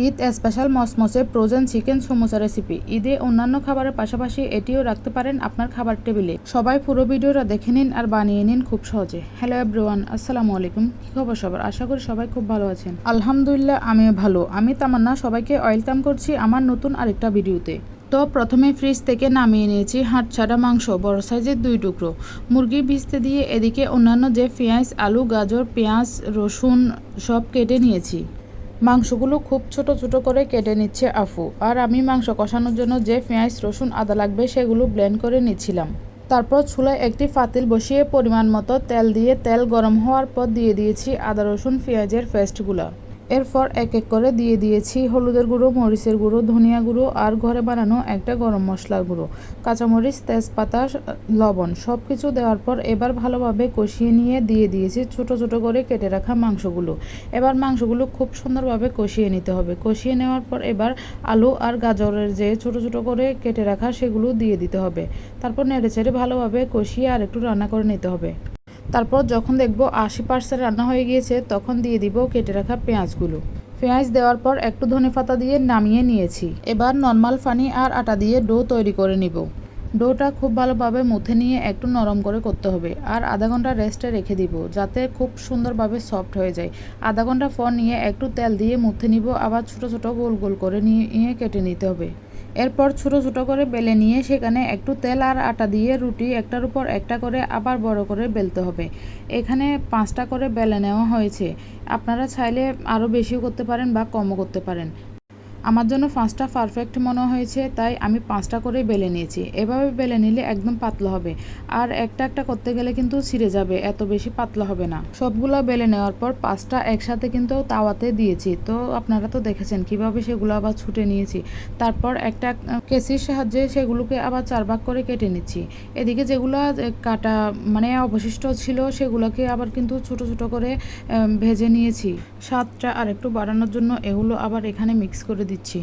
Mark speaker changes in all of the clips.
Speaker 1: Eid special মসমসে frozen chicken samosa recipe. ঈদে অন্যান্য খাবারের পাশাপাশি এটিও রাখতে পারেন আপনার খাবার টেবিলে। সবাই পুরো ভিডিওটা দেখে নিন আর বানিয়ে নিন খুব সহজে। হ্যালো এভরিওয়ান আসসালামু আলাইকুম। কি খবর সবার? আশা করি সবাই খুব ভালো আছেন। আলহামদুলিল্লাহ, আমিও ভালো। আমি তামান্না, সবাইকে ওয়েলকাম করছি আমার নতুন আরেকটা ভিডিওতে। তো প্রথমে ফ্রিজ থেকে নামিয়ে নিয়েছি হাট ছাড়া মাংস, বড় সাইজের দুই টুকরো। মুরগি ভিজতে দিয়ে এদিকে অন্যান্য যে পেঁয়াজ, আলু, গাজর, পেঁয়াজ, রসুন সব কেটে নিয়েছি। মাংসগুলো খুব ছোট ছোট করে কেটে নিচ্ছে আফু। আর আমি মাংস কষানোর জন্য যে পেঁয়াজ, রসুন, আদা লাগবে সেগুলো ব্লেন্ড করে নিচ্ছিলাম। তারপর চুলায় একটি ফাতিল বসিয়ে পরিমাণ মতো তেল দিয়ে তেল গরম হওয়ার পর দিয়ে দিয়েছি আদা, রসুন, পেঁয়াজের পেস্টগুলো এরপর এক এক করে দিয়ে দিয়েছি হলুদের গুঁড়ো, মরিচের গুঁড়ো, ধনিয়া গুঁড়ো আর ঘরে বানানো একটা গরম মশলার গুঁড়ো, কাঁচামরিচ, তেজপাতা লবণ সব কিছু দেওয়ার পর এবার ভালোভাবে কষিয়ে নিয়ে দিয়ে দিয়েছি ছোট ছোট করে কেটে রাখা মাংসগুলো। এবার মাংসগুলো খুব সুন্দরভাবে কষিয়ে নিতে হবে। কষিয়ে নেওয়ার পর এবার আলু আর গাজরের যে ছোট ছোট করে কেটে রাখা সেগুলো দিয়ে দিতে হবে। তারপর নেড়ে চেড়ে ভালোভাবে কষিয়ে আর একটু রান্না করে নিতে হবে। তারপর যখন দেখব আশি পার্সেন্ট রান্না হয়ে গিয়েছে, তখন দিয়ে দিব কেটে রাখা পেঁয়াজগুলো। পেঁয়াজ দেওয়ার পর একটু ধনে পাতা দিয়ে নামিয়ে নিয়েছি। এবার নর্মাল পানি আর আটা দিয়ে ডো তৈরি করে নিব। ডোটা খুব ভালোভাবে মুথে নিয়ে একটু নরম করে করতে হবে আর আধা ঘণ্টা রেস্টে রেখে দিব যাতে খুব সুন্দরভাবে সফট হয়ে যায়। আধা ঘণ্টা পর নিয়ে একটু তেল দিয়ে মুথে নিব, আবার ছোট ছোট গোল গোল করে নিয়ে কেটে নিতে হবে। এরপর ছোট ছোট করে বেলে নিয়ে সেখানে একটু তেল আর আটা দিয়ে রুটি একটার উপর একটা করে, আবার বড় করে বেলতে হবে। এখানে পাঁচটা করে বেলে নেওয়া হয়েছে। আপনারা চাইলে আরও বেশিও করতে পারেন বা কমও করতে পারেন। আমার জন্য পাঁচটা পারফেক্ট মনে হয়েছে, তাই আমি পাঁচটা করে বেলে নিয়েছি। এভাবে বেলে নিলে একদম পাতলা হবে। আর একটা একটা করতে গেলে কিন্তু ছিঁড়ে যাবে, এত বেশি পাতলা হবে না। সবগুলো বেলে নেওয়ার পর পাঁচটা একসাথে কিন্তু তাওয়াতে দিয়েছি। তো আপনারা তো দেখেছেন কীভাবে সেগুলো আবার ছুটে নিয়েছি। তারপর একটা কেসির সাহায্যে সেগুলোকে আবার চার ভাগ করে কেটে নিচ্ছি। এদিকে যেগুলো কাটা মানে অবশিষ্ট ছিল, সেগুলোকে আবার কিন্তু ছোট ছোট করে ভেজে নিয়েছি। স্বাদটা আর একটু বাড়ানোর জন্য এগুলো আবার এখানে মিক্স করে দিচ্ছি।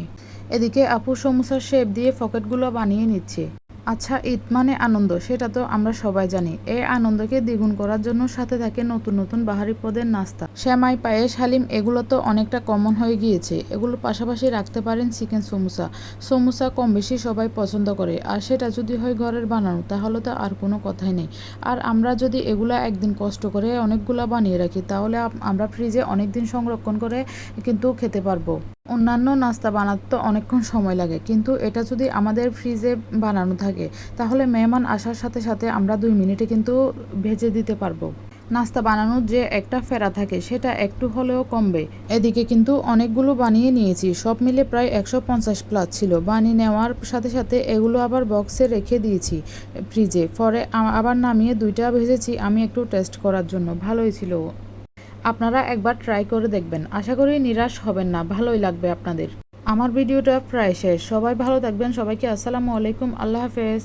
Speaker 1: এদিকে আপু সমুসার শেপ দিয়ে পকেটগুলো বানিয়ে নিচ্ছে। আচ্ছা ঈদ মানে আনন্দ, সেটা তো আমরা সবাই জানি। এই আনন্দকে দ্বিগুণ করার জন্য সাথে থাকে নতুন নতুন বাহারি পদের নাস্তা। শ্যামাই পায়েস, হালিম, এগুলো তো অনেকটা কমন হয়ে গিয়েছে। এগুলো পাশাপাশি রাখতে পারেন চিকেন সমোসা। সমোসা কম বেশি সবাই পছন্দ করে। আর সেটা যদি হয় ঘরের বানানো, তাহলে তো আর কোনো কথাই নেই। আর আমরা যদি এগুলা একদিন কষ্ট করে অনেকগুলা বানিয়ে রাখি, তাহলে আমরা ফ্রিজে অনেক দিন সংরক্ষণ করে কিন্তু খেতে পারব। অন্যান্য নাস্তা বানাতে তো অনেকক্ষণ সময় লাগে। কিন্তু এটা যদি আমাদের ফ্রিজে বানানো থাকে, তাহলে মেহমান আসার সাথে সাথে আমরা দুই মিনিটে কিন্তু ভেজে দিতে পারব। নাস্তা বানানোর যে একটা ফেরা থাকে, সেটা একটু হলেও কমবে। এদিকে কিন্তু অনেকগুলো বানিয়ে নিয়েছি, সব মিলে প্রায় একশো পঞ্চাশ প্লাস ছিল। বানিয়ে নেওয়ার সাথে সাথে এগুলো আবার বক্সে রেখে দিয়েছি ফ্রিজে পরে আবার নামিয়ে দুইটা ভেজেছি, আমি একটু টেস্ট করার জন্য। ভালোই ছিল। আপনারা একবার ট্রাই করে দেখবেন। আশা করি নিরাশ হবেন না, ভালোই লাগবে আপনাদের। আমার ভিডিওটা প্রায় শেষ। সবাই ভালো থাকবেন। সবাইকে আসসালামু আলাইকুম। আল্লাহ হাফেজ।